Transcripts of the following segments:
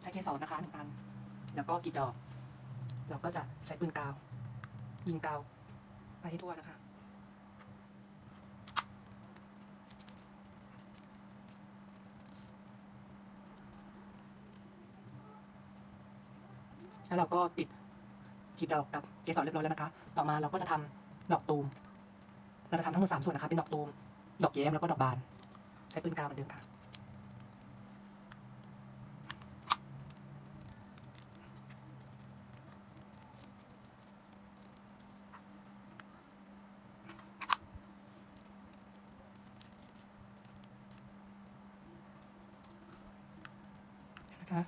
ใช้เกสรนะคะหนึ่งอัน แล้วก็กลีบดอก เราก็จะใช้ปืนกาว ยิงกาวไปให้ทั่วนะคะแล้วเราก็ติดกลีบดอกกับเกสรเรียบร้อยแล้วนะคะ ต่อมาเราก็จะทำดอกตูม เราจะทำทั้งหมดสามส่วนนะคะ เป็นดอกตูม ดอกแย้มแล้วก็ดอกบาน ใช้ปืนกาวเหมือนเดิมค่ะ นะคะ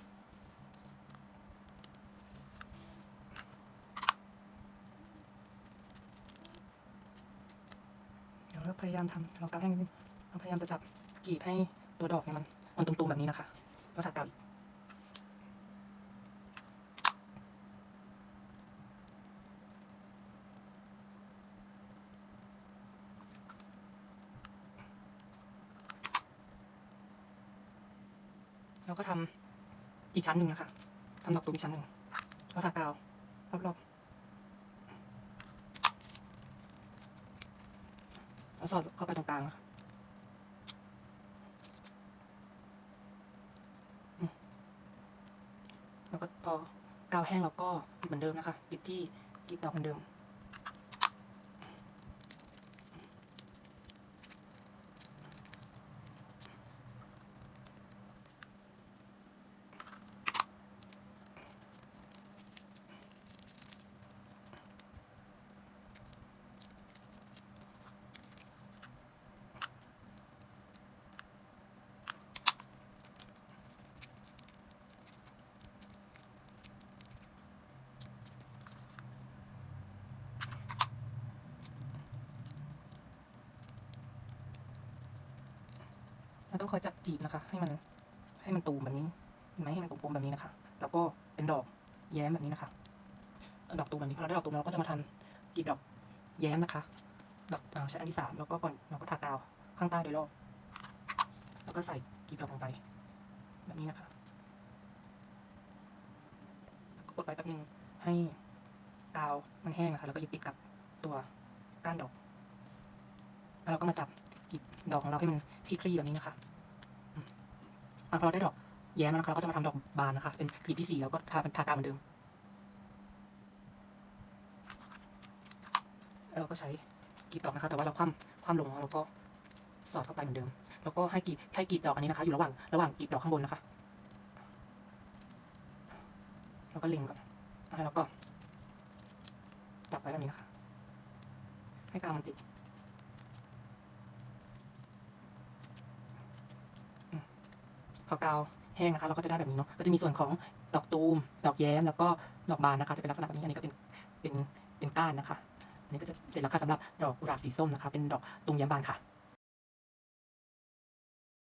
เดี๋ยวเราพยายามทำเรากาวแห้งนิดนึงเราพยายามจะจับกรีบให้ตัวดอกเนี่ยมันมันตุ่มๆแบบนี้นะคะแล้วทากาวอีกแล้วก็ทำ อีกชั้นหนึ่งนะคะทำดอกตูมอีกชั้นหนึ่งแล้วทากาวรอบๆแล้วสอดเข้าไปตรงกลางนะคะแล้วก็พอกาวแห้งเราก็ติดเหมือนเดิมนะคะติดที่กลีบดอกเหมือนเดิม เราต้องคอยจับจีบนะคะ ให้มันให้มันตูมแบบนี้เห็นไหมให้มันกลมๆแบบนี้นะคะ แล้วก็เป็นดอกแย้มแบบนี้นะคะ ดอกตูมแบบนี้พอเราได้ดอกตูมเราก็จะมาทำกลีบดอกแย้มนะคะ ดอกใช้อันที่สามแล้วก็ก่อนเราก็ทากาวข้างใต้โดยรอบแล้วก็ใส่กีบดอกลงไป แบบนี้นะคะแล้วก็กดไปแป๊บนึงให้กาวมันแห้งนะคะแล้วก็ยึดติดกับตัวก้านดอก แล้วเราก็มาจับ กลีบดอกของเราให้มันคลี่ๆแบบนี้นะคะอะพอเราได้ดอกแย้มแล้วนะคะเราก็จะมาทำดอกบานนะคะ เป็นกลีบที่สี่แล้วก็ทาเป็นทากาวเหมือนเดิมแล้วเราก็ใช้กลีบดอกนะคะ แต่ว่าเราคว่ำคว่ำลงแล้วเราก็สอดเข้าไปเหมือนเดิม แล้วก็ให้กลีบให้กลีบดอกอันนี้นะคะ อยู่ระหว่างระหว่างกลีบดอกข้างบนนะคะแล้วก็เล็งก่อนแล้วก็จับไว้แบบนี้นะคะ ให้กาวมันติด พอกาวแห้งนะคะเราก็จะได้แบบนี้เนาะก็จะมีส่วนของดอกตูม ดอกแย้ม แล้วก็ดอกบานนะคะ จะเป็นลักษณะแบบนี้อันนี้ก็เป็นเป็นเป็นก้านนะคะ อันนี้ก็จะเป็นราคาสำหรับดอกกุหลาบสีส้มนะคะ เป็นดอกตูมแย้มบานค่ะ